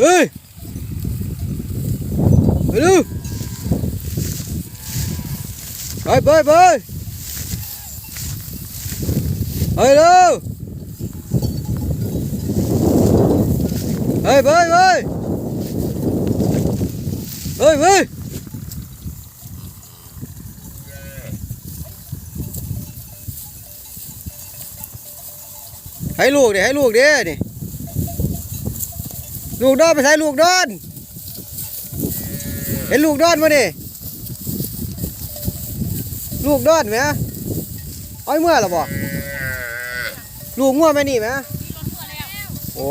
เฮ้ยไปดูไปไปไปไปเร็วไปไปไปไปไปให้ลูกดิให้ลูกดินี่ ลูกดอนไปใส่ลูกดอน เห็นลูกดอนมาดิลูกดอนไหมอ้อยเมื่อหรอบ่ลูกมั่วไหมนี่ไหมโอ้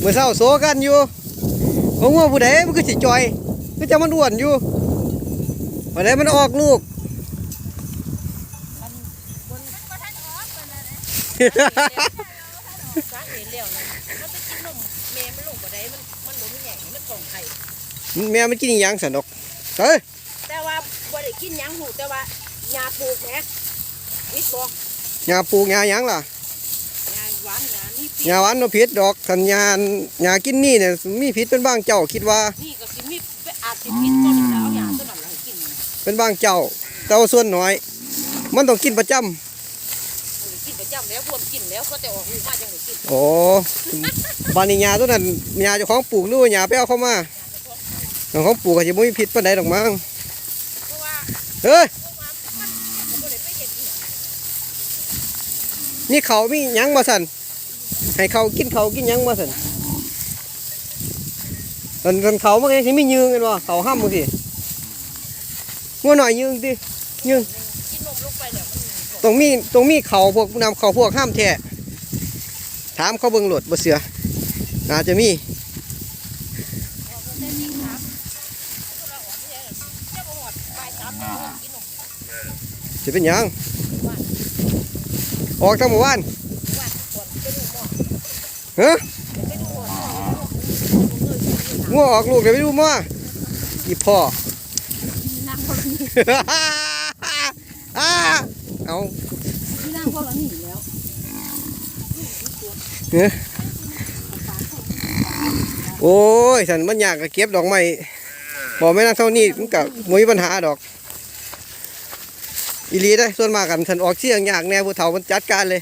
เมื่อเช้าโซกันอยู่ ของงัวผู้ใดมันก็สิจอยก็จะมันอ้วนอยู่วันไหนมันออกลูกสาเหตุแล้วนะมันไปกินนมแม่มันลงบ่ได้มันมันบ่มีแหงมันกล่องไข่แม่มันกินอิหยังสนกเฮ้ยแต่ว่าบ่ได้กินหยังหูแต่ว่ายาปลูกแหมวิตบ่ยาปลูกยาหยังล่ะยา หวานยานี่ปียาหวาน no พิษดอกสัญญาณยากินนี่เนี่ยมีพิษเป็นบางเจ้าคิดว่า นี่ก็สิมีไปอาจสิพิษต้นแล้วเอายาต้นนั้นให้กินมันเป็นบางเจ้า แต่ว่าส่วนน้อย มันต้องกินประจำบ่ได้กินประจำแล้วรวมกินแล้วก็แต่ออกลูกมาจังได้กินโอ้บานนี้ยาตัวนั้นยาเจ้าของปลูกหรือว่ายาไปเอาเข้ามาเจ้าของปลูกก็จะไม่มีพิษปานใดดอกมั้งเพราะว่าเฮ้ย เพราะว่ามันก็บ่ได้ไปเฮ็ดอีหยังนี่เขามีหยังมาสัน ให้เขากินเขากินหยังมาสันตอนตอนเขามันก็ยังสิมียืงกันวะเขาห้ามมึงสิงัวหน่อยยืงดิยืงกินนมลงไปแล้วมันตรงมีตรงมีเขาพวกนำเขาพวกห้ามแท้ถามเขาเบิ่งโหลดบ่เสืออาจจะมีออกมาแต่จริงครับพวกเราออกไปแล้วเจ้าบ่ฮอดบ่าย3โมงกินนมสิเป็นหยังออกตั้งเมื่อวาน ว่าก่อนไปดูหมอ ฮะไปดูหมองัวออกลูกเดี๋ยวไปดูมั่วอีพ่อนั่งคนนี้อ่าเอานั่งคนละนี่แล้วโอ้ยฉันมันอยากจะเก็บดอกไม้บอกไม่นั่งเท่านี้มันกับมุ้ยปัญหาดอก อีหลีได้อส่วนมากกันฉันออกเชี่ยงยากแน่ผู้เฒ่ามันจัดการเลย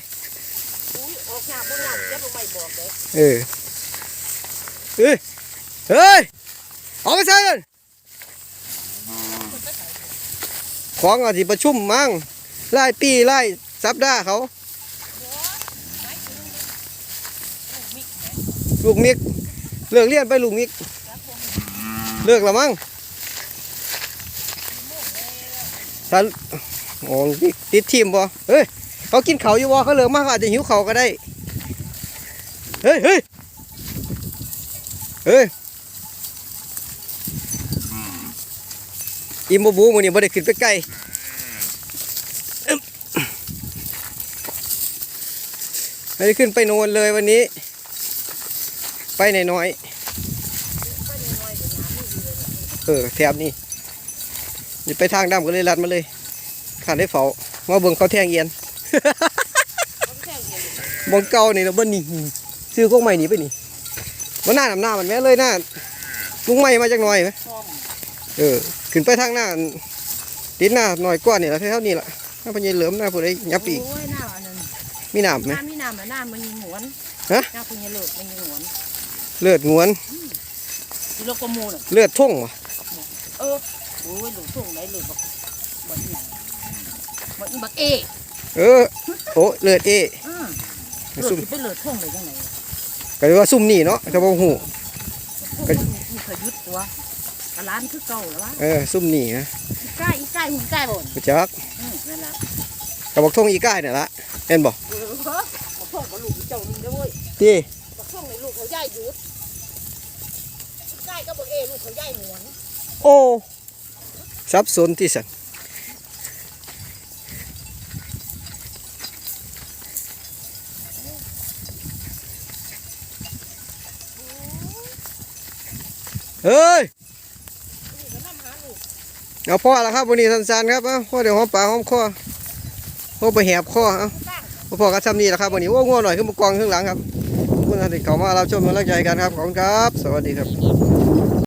อุ้ยออกหน้าบ่งามจะบ่ไม่บอก เลยเออเฮ้ยเฮ้ยออกไปใส่เลยของอาจสิประชุมมั้งไล่ปีไล่สัปดาเขาลูกมิกเลิกเรียนไปลูกมิกเลิกแล้วมั้งถ้าโอ้ติดติดทีมบ่เฮ้ยเขากินเขาวอยู่บ่เขาเลิกมากเขาอาจจะหิวเขาก็ได้ เฮ้ยเฮ้ยเฮ้ยอิมบบูมันนี่บ่ได้ขึ้นไปไกลอึ๊บไม่ได้ขึ้นไปโนนเลยวันนี้ ไปหน้อยๆเออแถบนี้นี่ไปทางดำก็เลยลัดมาเลยขาดได้เฝ้ามาเบิ่งเขาแทงเอียนบองเก่านี่เราเบิ้ลนี่ ซื้อกงใหม่นี่ไปนี่มันหน้าหนำหน้ามันแม่เลยหน้าลุงใหม่มาจากหน่อยไหมพร้อมเออขึ้นไปทางหน้าติดหน้าหน่อยกว่านี่ละเท่านี้ละหน้าพญายเหลิมหน้าผู้ใดยับอีกโอ้ยหน้าอันนั้นมีหนามไหมหน้ามีน้ำแล้วหน้ามันยิงหวนฮะหน้าคุณยายเลิศมันยิงหวนเลือดงวนสิโลโกโมน่ะเลือดทุ่งวะเออโอ้ยหลูส่งไหนหลูบักบักอีบักอีบักเอเออโอ้เลือดเออือเลิศซุ่มสิไปเลิศท่งได้จังไหน ก็เรียกว่าซุ่มนี่เนาะแต่บ่หูท่งมันมีขยุดตัวกะล้านคือเก่าแล้ววะเออซุ่มนี่นะอีใกล้อีใกล้หุ่นใกล้บ่นรู้จักอืมนั่นล่ะกระบอกทุ่งอีก้ายนี่นละเห็นบ่เออบักท่งกับลูกเจ้านึงเด้อเว้ยที่บักท่งในลูกเขาย่ายหยุดอีใกล้ก็บักเอลูกเขาย่ายหวนโอ้สับสนที่สัน เฮ้ยเอาพ่อแล้วครับวันนี้สั้นๆครับเอ้าพ่อเดี๋ยวหอมปากหอมคอพ่อไปแหบคอเอ้าสร้างพ่อก็ทำนี่แหละครับวันนี้ว่าง่วงหน่อยขึ้นมากองข้างหลังครับขอบคุณท่านที่เข้ามารับชมกำลังใจกันครับขอบคุณครับ สวัสดีครับ